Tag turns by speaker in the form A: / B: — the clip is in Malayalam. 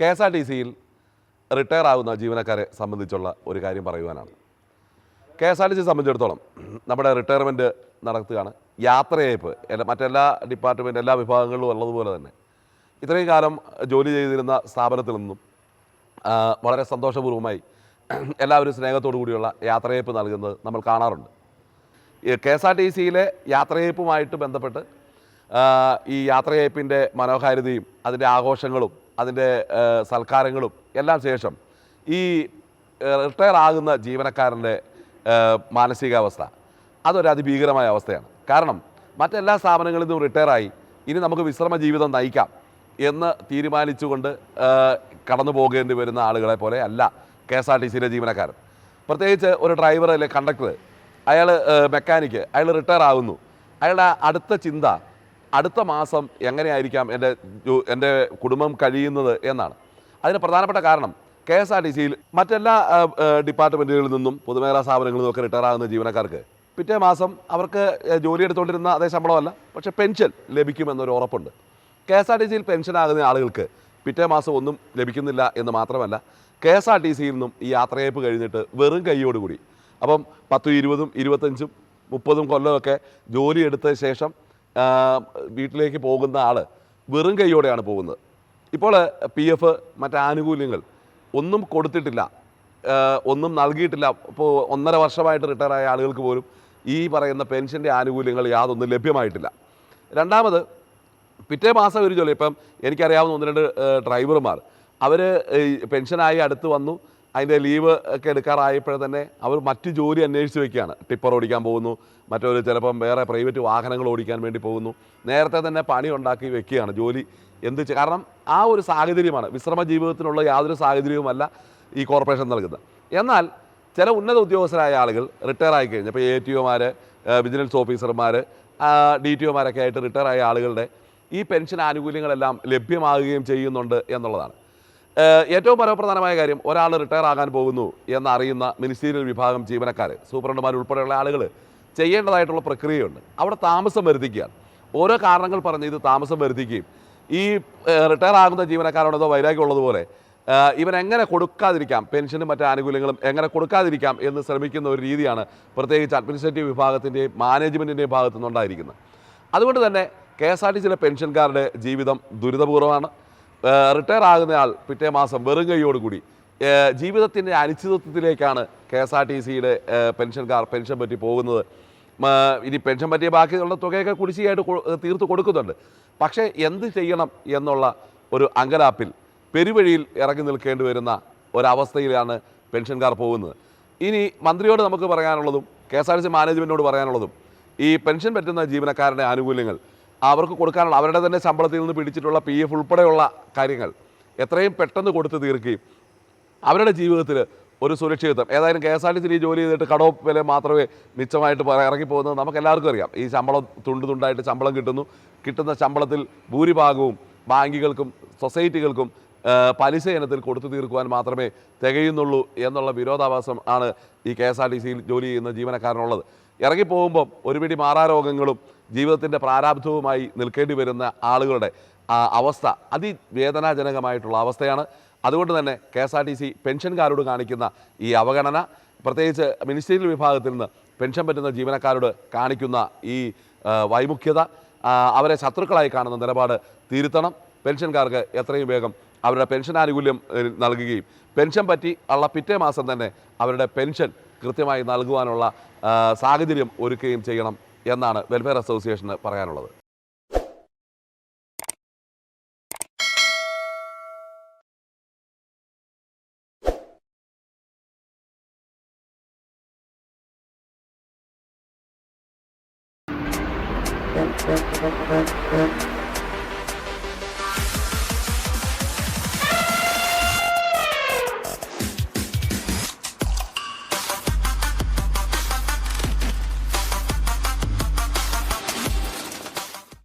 A: കെ എസ് ആർ ടി സിയിൽ റിട്ടയർ ആകുന്ന ജീവനക്കാരെ സംബന്ധിച്ചുള്ള ഒരു കാര്യം പറയുവാനാണ്. K S R T C സംബന്ധിച്ചിടത്തോളം നമ്മുടെ റിട്ടയർമെന്റ് നടത്തുകയാണ്. യാത്രയയപ്പ് മറ്റെല്ലാ ഡിപ്പാർട്ട്മെന്റ് എല്ലാ വിഭാഗങ്ങളിലും ഉള്ളതുപോലെ തന്നെ. ഇത്രയും കാലം ജോലി ചെയ്തിരുന്ന സ്ഥാപനത്തിൽ നിന്നും വളരെ സന്തോഷപൂർവമായി എല്ലാവരും സ്നേഹത്തോടു കൂടിയുള്ള യാത്രയയപ്പ് നൽകുന്നത് നമ്മൾ കാണാറുണ്ട്. കെ എസ് ആർ ടി സിയിലെ യാത്രയയപ്പുമായിട്ട് ബന്ധപ്പെട്ട് ഈ യാത്രയയപ്പിന്റെ മനോഹാരിതയും അതിന്റെ ആഘോഷങ്ങളും അതിന്റെ സൽക്കാരങ്ങളും എല്ലാം ശേഷം ഈ റിട്ടയർ ആകുന്ന ജീവനക്കാരന്റെ മാനസികാവസ്ഥ അതൊരു അതിഭീകരമായ അവസ്ഥയാണ്. കാരണം മറ്റെല്ലാ സ്ഥാപനങ്ങളിൽ നിന്നും റിട്ടയറായി ഇനി നമുക്ക് വിശ്രമ ജീവിതം നയിക്കാം എന്ന് തീരുമാനിച്ചുകൊണ്ട് കടന്നു പോകേണ്ടി വരുന്ന ആളുകളെ പോലെ അല്ല കെ എസ് ആർ ടി സിയിലെ ജീവനക്കാരൻ. പ്രത്യേകിച്ച് ഒരു ഡ്രൈവർ അല്ലെങ്കിൽ കണ്ടക്ടർ അയാൾ മെക്കാനിക്ക് അയാൾ റിട്ടയർ ആകുന്നു അയാളുടെ അടുത്ത ചിന്ത അടുത്ത മാസം എങ്ങനെയായിരിക്കാം എന്റെ എന്റെ കുടുംബം കഴിയുന്നത് എന്നാണ്. അതിന് പ്രധാനപ്പെട്ട കാരണം കെ എസ് ആർ ടി സിയിൽ മറ്റെല്ലാ ഡിപ്പാർട്ട്മെന്റുകളിൽ നിന്നും പൊതുമേഖലാ സ്ഥാപനങ്ങളിൽ നിന്നൊക്കെ റിട്ടയർ ആകുന്ന ജീവനക്കാർക്ക് പിറ്റേ മാസം അവർക്ക് ജോലി എടുത്തുകൊണ്ടിരുന്ന അതേ ശമ്പളമല്ല പക്ഷേ പെൻഷൻ ലഭിക്കുമെന്നൊരു ഉറപ്പുണ്ട്. കെ എസ് ആർ ടി സിയിൽ പെൻഷൻ ആകുന്ന ആളുകൾക്ക് പിറ്റേ മാസം ഒന്നും ലഭിക്കുന്നില്ല എന്ന് മാത്രമല്ല കെ എസ് ആർ ടി സിയിൽ നിന്നും ഈ യാത്രയപ്പ് കഴിഞ്ഞിട്ട് വെറും കൈയോടുകൂടി അപ്പം പത്തും ഇരുപതും ഇരുപത്തഞ്ചും മുപ്പതും കൊല്ലമൊക്കെ ജോലി എടുത്ത ശേഷം വീട്ടിലേക്ക് പോകുന്ന ആൾ വെറും കൈയോടെയാണ് പോകുന്നത്. ഇപ്പോൾ പി എഫ് മറ്റ് ആനുകൂല്യങ്ങൾ ഒന്നും കൊടുത്തിട്ടില്ല. ഒന്നും നൽകിയിട്ടില്ല. ഇപ്പോൾ ഒന്നര വർഷമായിട്ട് റിട്ടയറായ ആളുകൾക്ക് പോലും ഈ പറയുന്ന പെൻഷന്റെ ആനുകൂല്യങ്ങൾ യാതൊന്നും ലഭ്യമായിട്ടില്ല. രണ്ടാമത് പിറ്റേ മാസം ഒരു ജോലി ഇപ്പം എനിക്കറിയാവുന്ന ഒന്ന് രണ്ട് ഡ്രൈവർമാർ. അവർ പെൻഷനായി അടുത്ത് വന്നു. അതിന്റെ ലീവ് ഒക്കെ എടുക്കാറായപ്പോഴേ തന്നെ അവർ മറ്റു ജോലി അന്വേഷിച്ച് വെക്കുകയാണ്. ടിപ്പർ ഓടിക്കാൻ പോകുന്നു. മറ്റൊരു ചിലപ്പം വേറെ പ്രൈവറ്റ് വാഹനങ്ങൾ ഓടിക്കാൻ വേണ്ടി പോകുന്നു. നേരത്തെ തന്നെ പണി ഉണ്ടാക്കി വെക്കുകയാണ് ജോലി. എന്ത് കാരണം ആ ഒരു സാഹചര്യമാണ്. വിശ്രമ ജീവിതത്തിനുള്ള യാതൊരു സാഹചര്യവുമല്ല ഈ കോർപ്പറേഷൻ നൽകുന്നത്. എന്നാൽ ചില ഉന്നത ഉദ്യോഗസ്ഥരായ ആളുകൾ റിട്ടയർ ആയി കഴിഞ്ഞു. ഇപ്പോൾ എ ടി ഒമാർ വിജിലൻസ് ഓഫീസർമാർ ഡി ടി ഒമാരൊക്കെ ആയിട്ട് റിട്ടയർ ആയ ആളുകളുടെ ഈ പെൻഷൻ ആനുകൂല്യങ്ങളെല്ലാം ലഭ്യമാകുകയും ചെയ്യുന്നുണ്ട് എന്നുള്ളതാണ്. ഏറ്റവും പരമപ്രധാനമായ കാര്യം ഒരാൾ റിട്ടയർ ആകാൻ പോകുന്നു എന്നറിയുന്ന മിനിസ്റ്റീരിയൽ വിഭാഗം ജീവനക്കാർ സൂപ്രണ്ടുമാർ ഉൾപ്പെടെയുള്ള ആളുകൾ ചെയ്യേണ്ടതായിട്ടുള്ള പ്രക്രിയയുണ്ട്. അവിടെ താമസം വരുത്തിക്കുകയാണ്. ഓരോ കാരണങ്ങൾ പറഞ്ഞ് ഇത് താമസം വരുത്തിക്കുകയും ഈ റിട്ടയർ ആകുന്ന ജീവനക്കാരോട് വൈരാഗ്യമുള്ളതുപോലെ ഇവരെങ്ങനെ കൊടുക്കാതിരിക്കാം? പെൻഷനും മറ്റു ആനുകൂല്യങ്ങളും എങ്ങനെ കൊടുക്കാതിരിക്കാം എന്ന് ശ്രമിക്കുന്ന ഒരു രീതിയാണ് പ്രത്യേകിച്ച് അഡ്മിനിസ്ട്രേറ്റീവ് വിഭാഗത്തിന്റെയും മാനേജ്മെന്റിന്റെയും ഭാഗത്തു നിന്നുണ്ടായിരിക്കുന്നത് അതുകൊണ്ട് തന്നെ കെ എസ് ആർ ടി സിയിലെ പെൻഷൻകാരുടെ ജീവിതം ദുരിതപൂർവമാണ്. റിട്ടയർ ആകുന്നയാൾ പിറ്റേ മാസം വെറും കൈയോടുകൂടി ജീവിതത്തിന്റെ അനിശ്ചിതത്വത്തിലേക്കാണ് കെ എസ് ആർ ടി സിയുടെ പെൻഷൻകാർ പെൻഷൻ പറ്റി പോകുന്നത്. ഇനി പെൻഷൻ പറ്റിയ ബാക്കിയുള്ള തുകയൊക്കെ കുടിശ്ശികയായിട്ട് തീർത്ത് കൊടുക്കുന്നുണ്ട്. പക്ഷേ എന്ത് ചെയ്യണം എന്നുള്ള ഒരു അങ്കലാപ്പിൽ പെരുവഴിയിൽ ഇറങ്ങി നിൽക്കേണ്ടി വരുന്ന ഒരവസ്ഥയിലാണ് പെൻഷൻകാർ പോകുന്നത്. ഇനി മന്ത്രിയോട് നമുക്ക് പറയാനുള്ളതും K S R T C മാനേജ്മെന്റിനോട് പറയാനുള്ളതും ഈ പെൻഷൻ പറ്റുന്ന ജീവനക്കാരുടെ ആനുകൂല്യങ്ങൾ അവർക്ക് കൊടുക്കാനുള്ള അവരുടെ തന്നെ ശമ്പളത്തിൽ നിന്ന് പിടിച്ചിട്ടുള്ള പി എഫ് ഉൾപ്പെടെയുള്ള കാര്യങ്ങൾ എത്രയും പെട്ടെന്ന് കൊടുത്ത് തീർക്കുകയും അവരുടെ ജീവിതത്തിൽ ഒരു സുരക്ഷിതത്വം. ഏതായാലും കെ എസ് ആർ ടി സിയിൽ ജോലി ചെയ്തിട്ട് കടോ വില മാത്രമേ മിച്ചമായിട്ട് പറ- ഇറങ്ങി പോകുന്നത് നമുക്ക് എല്ലാവർക്കും അറിയാം. ഈ ശമ്പളം തുണ്ട് തുണ്ടായിട്ട് ശമ്പളം കിട്ടുന്നു. കിട്ടുന്ന ശമ്പളത്തിൽ ഭൂരിഭാഗവും ബാങ്കുകൾക്കും സൊസൈറ്റികൾക്കും പലിശ ഇനത്തിൽ കൊടുത്തു തീർക്കുവാൻ മാത്രമേ തികയുന്നുള്ളൂ എന്നുള്ള വിരോധാഭാസം ആണ് ഈ കെ എസ് ആർ ടി സിയിൽ ജോലി ചെയ്യുന്ന ജീവനക്കാരനുള്ളത്. ഇറങ്ങിപ്പോകുമ്പം ഒരു പിടി മാറാരോഗങ്ങളും ജീവിതത്തിന്റെ പ്രാരാബ്ധവുമായി നിൽക്കേണ്ടി വരുന്ന ആളുകളുടെ അവസ്ഥ അതിവേദനാജനകമായിട്ടുള്ള അവസ്ഥയാണ്. അതുകൊണ്ട് തന്നെ K S R T C പെൻഷൻകാരോട് കാണിക്കുന്ന ഈ അവഗണന പ്രത്യേകിച്ച് മിനിസ്റ്റീരിയൽ വിഭാഗത്തിൽ നിന്ന് പെൻഷൻ പറ്റുന്ന ജീവനക്കാരോട് കാണിക്കുന്ന ഈ വൈമുഖ്യത അവരെ ശത്രുക്കളായി കാണുന്ന നിലപാട് തിരുത്തണം. പെൻഷൻകാർക്ക് എത്രയും വേഗം അവരുടെ പെൻഷൻ ആനുകൂല്യം നൽകുകയും പെൻഷൻ പറ്റി ഉള്ള പിറ്റേ മാസം തന്നെ അവരുടെ പെൻഷൻ കൃത്യമായി നൽകുവാനുള്ള സാഹചര്യം ഒരുക്കുകയും ചെയ്യണം എന്നാണ് വെൽഫെയർ അസോസിയേഷന് പറയാനുള്ളത്
B: Thank you.